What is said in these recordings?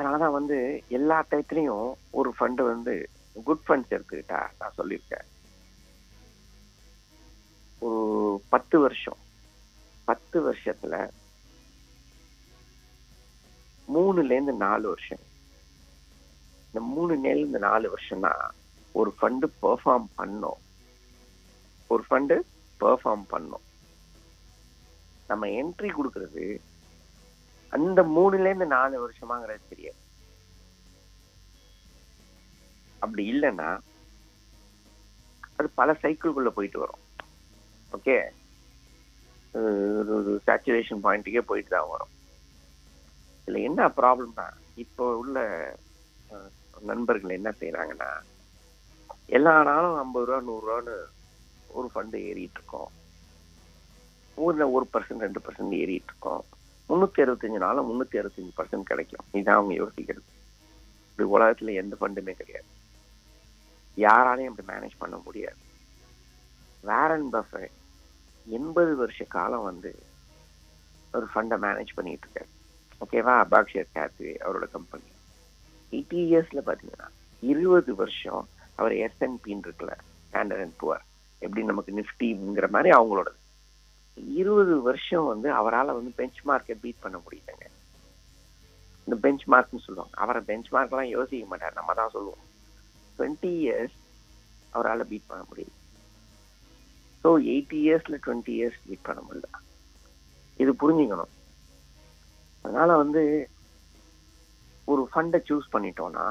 அதனாலதான் வந்து எல்லா டயத்துலயும் ஒரு ஃபண்டு வந்து குட் ஃபண்ட்ஸ் எடுத்துக்கிட்டா நான் சொல்லியிருக்கேன். ஒரு பத்து வருஷம் பத்து வருஷத்துல மூணுல இருந்து நாலு வருஷம். இந்த மூணுல இருந்து நாலு வருஷம்னா ஒரு ஃபண்டு பெர்ஃபார்ம் பண்ணோம். ஒரு ஃபண்டு பெர்ஃபார்ம் பண்ணோம். நம்ம என்ட்ரி கொடுக்கறது அந்த மூணுல இருந்து நாலு வருஷமாங்கிறது தெரியாது. அப்படி இல்லைன்னா அது பல சைக்கிள்குள்ள போயிட்டு வரும். ஓகே? ஒரு சேச்சுரேஷன் பாயிண்ட்டுக்கே போயிட்டு தான் வரும். இதில் என்ன ப்ராப்ளம்னா இப்போ உள்ள நண்பர்கள் என்ன செய்யறாங்கன்னா எல்லா நாளும் ஐம்பது ரூபா நூறுரூவான்னு ஒரு ஃபண்டு ஏறிட்டு இருக்கோம். ஊரில் ஒரு பர்சன்ட் ரெண்டு பர்சன்ட் ஏறிட்டு இருக்கோம். முந்நூற்றி அறுபத்தஞ்சு நாளும் முந்நூற்றி அறுபத்தஞ்சு பர்சன்ட் கிடைக்கும். இதுதான் அவங்க யோசிக்கிறது. இப்படி உலகத்துல எந்த ஃபண்டுமே கிடையாது. யாராலையும் அப்படி மேனேஜ் பண்ண முடியாது. வேரன் பஃபெட் எண்பது வருஷ காலம் வந்து ஒரு ஃபண்டை மேனேஜ் பண்ணிட்டு இருக்காரு. ஓகேவா அபாக்ஷர் கேத்வே அவரோட கம்பெனி எயிட்டி இயர்ஸில் பார்த்தீங்கன்னா இருபது வருஷம் அவர் எஸ்என்பின்னு இருக்குல்ல ஸ்டாண்டர்ட் அண்ட் புவர் எப்படி நமக்கு நிஃப்டிங்கிற மாதிரி அவங்களோட இருபது வருஷம் வந்து அவரால் வந்து பெஞ்ச் மார்க்கை பீட் பண்ண முடியலங்க. இந்த பெஞ்ச் மார்க்னு சொல்லுவாங்க. அவரை பெஞ்ச் மார்க்லாம் யோசிக்க மாட்டார். நம்ம தான் சொல்லுவோம். டுவெண்ட்டி இயர்ஸ் அவரால் பீட் பண்ண முடியல. ஸோ எயிட்டி இயர்ஸ்ல டுவெண்ட்டி இயர்ஸ் பீட் பண்ண முடியல. இது புரிஞ்சுக்கணும். அதனால வந்து ஒரு ஃபண்டை சூஸ் பண்ணிட்டோம்னா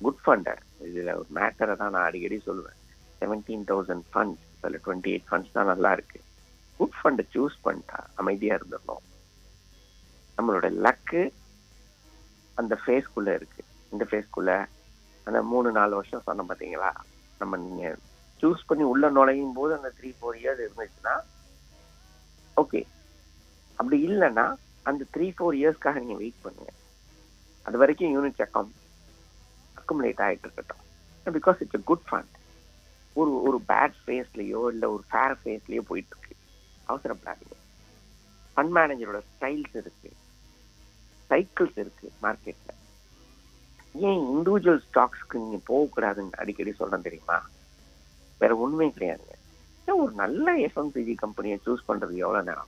குட் ஃபண்டை இதில் ஒரு மேட்டரை தான் நான் அடிக்கடி சொல்லுவேன். செவன்டீன் தௌசண்ட் ஃபண்ட்ஸ் அதில் டுவெண்ட்டி எயிட் ஃபண்ட்ஸ் தான் நல்லா இருக்கு. குட் ஃபண்டை சூஸ் பண்ணிட்டா அமைதியாக இருந்துடணும். நம்மளோட லக்கு அந்த ஃபேஸ்க்குள்ளே இருக்குது இந்த ஃபேஸ்க்குள்ளே அந்த மூணு நாலு வருஷம் சொன்ன பார்த்தீங்களா நம்ம நீங்கள் சூஸ் பண்ணி உள்ள நுழையும் போது அந்த த்ரீ ஃபோர் இயர்ஸ் இருந்துச்சுன்னா ஓகே அப்படி இல்லைன்னா அந்த த்ரீ ஃபோர் இயர்ஸ்க்காக நீங்கள் வெயிட் பண்ணுங்க. அது வரைக்கும் யூனிட் அக்கௌண்ட் அக்குமுலேட் ஆயிட்டு இருக்கட்டும். Because it's a good fund ஒரு ஒரு பேட் ஃபேஸ்லேயோ இல்லை ஒரு ஃபேர் ஃபேஸ்லேயோ போயிட்டு அவசரப்படாதீங்க. ஃபண்ட் மேனேஜரோட ஸ்டைல்ஸ் இருக்கு. சைக்கிள்ஸ் இருக்கு மார்க்கெட்ல ஏன் இண்டிவிஜுவல் ஸ்டாக்ஸ்க்கு நீங்க போகக்கூடாதுன்னு அடிக்கடி சொல்றேன் தெரியுமா? வேற ஒண்ணுமே கிடையாதுங்க. ஏன் ஒரு நல்ல எஃப்எம்சிஜி கம்பெனியை சூஸ் பண்றது எவ்வளவு நேரம்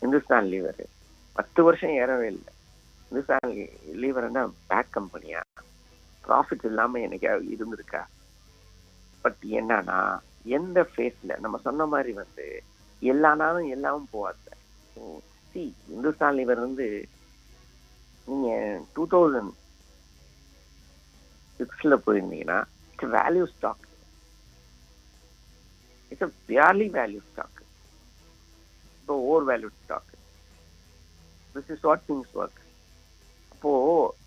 இந்துஸ்தான் லீவர் பத்து வருஷம் ஏறவே இல்லை. இந்துஸ்தான் லீவர் என்ன? பேக் கம்பெனியா ப்ராஃபிட் இல்லாம என்னைக்காவது இருந்திருக்கா? பட் என்னன்னா எந்த ஃபேஸ்ல நம்ம சொன்ன மாதிரி வந்து எல்லா நாளும் எல்லாமும் போகாது. சி இந்துஸ்தான் லீவர் வந்து நீங்க டூ தௌசண்ட் சிக்ஸ்ல போயிருந்தீங்கன்னா it's value stock it's fairly value stock இப்போ over value stock this is what things work அப்போ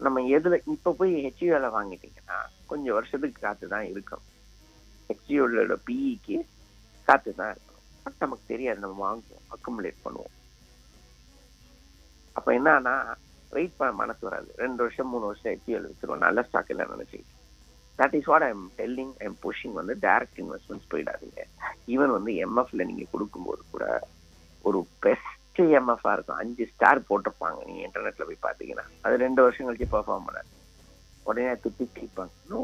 நம்ம எதுல இப்போ போய் ஹெச்யூஎல வாங்கிட்டீங்கன்னா கொஞ்சம் வருஷத்துக்கு காத்து தான் இருக்கும் ஹெச்யூஎலோட பிஇக்கு காத்து தான் இருக்கும். பட் நமக்கு தெரியாது நம்ம வாங்குவோம் அக்குமுலேட் பண்ணுவோம். அப்போ என்னன்னா வெயிட் பண்ண மனசு வராது. ரெண்டு வருஷம் மூணு வருஷம் ஹெச்யூஎல் வச்சிருவோம். நல்ல ஸ்டாக் இல்லை நினைச்சி that is what I'm telling I'm pushing வந்து டைரக்ட் இன்வெஸ்ட்மெண்ட்ஸ் போயிடாதீங்க. ஈவன் வந்து எம்எஃப்ல நீங்க கொடுக்கும்போது கூட ஒரு பெஸ்ட் எம்எஃப்ஆ இருக்கும். அஞ்சு ஸ்டார் போட்டிருப்பாங்க. நீங்க இன்டர்நெட்ல போய் பாத்தீங்கன்னா அது ரெண்டு வருஷம் கழிச்சு பெர்ஃபார்ம் பண்ணாது. உடனே துப்பி கிளிப்பாங்க நோ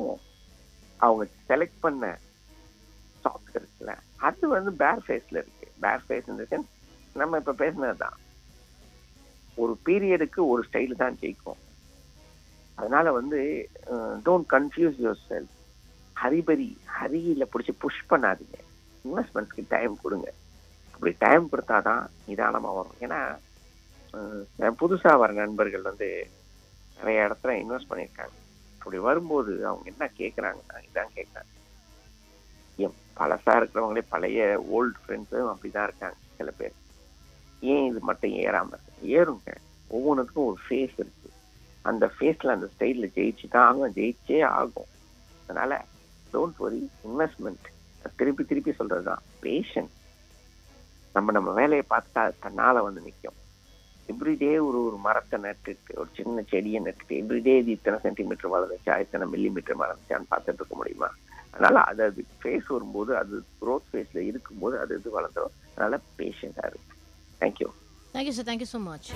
அவங்க செலக்ட் பண்ண ஸ்டாக்ஸ் ஃபேஸில் அது வந்து பேர் ஃபேஸ்ல இருக்கு. பேர் ஃபேஸ் இந்த சென்ஸ் நம்ம இப்போ பேசினது தான் ஒரு பீரியடுக்கு ஒரு ஸ்டைல் தான் ஜெயிக்கும். அதனால வந்து டோன்ட் கன்ஃபியூஸ் யுவர் செல் ஹரிபரி ஹரியில பிடிச்சி புஷ் பண்ணாதீங்க. இன்வெஸ்ட்மெண்ட்ஸ்க்கு டைம் கொடுங்க. அப்படி டைம் கொடுத்தாதான் நிதானமாக வரும். ஏன்னா புதுசாக புதுசா வர நண்பர்கள் வந்து நிறைய இடத்துல இன்வெஸ்ட் பண்ணியிருக்காங்க. அப்படி வரும்போது அவங்க என்ன கேட்குறாங்க இதான் கேட்குறாங்க என் பழசா இருக்கிறவங்களே பழைய ஓல்டு ஃப்ரெண்ட்ஸும் அப்படிதான் இருக்காங்க சில பேர். ஏன் இது மட்டும் ஏறாம இருக்கு? ஏறுங்க. ஒவ்வொன்றுக்கும் ஒரு ஃபேஸ் இருக்கு. அந்த ஃபேஸ்ல அந்த ஸ்டைலில் ஜெயிச்சு தான் ஆகும் ஜெயிச்சே ஆகும். அதனால டோன்ட் வரி இன்வெஸ்ட்மெண்ட் திருப்பி திருப்பி சொல்றதுதான். பேஷன் நம்ம நம்ம வேலையை பார்த்தா அது தன்னால வந்து நிற்கும் எவ்ரிடே ஒரு ஒரு மரத்தை நட்டுட்டு ஒரு சின்ன செடியை நட்டுட்டு எவ்ரிடே இது இத்தனை சென்டிமீட்டர் வளர்ந்துச்சா இத்தனை மில்லிமீட்டர் வளர்ந்துச்சான்னு பார்த்துட்டு இருக்க முடியுமா? அதனால அது அது ஃபேஸ் வரும்போது அது க்ரோத் ஃபேஸ்ல இருக்கும்போது அது இது வளர்ந்துடும் அதனால பேஷண்டா இருக்கு. Thank you thank you sir thank you so much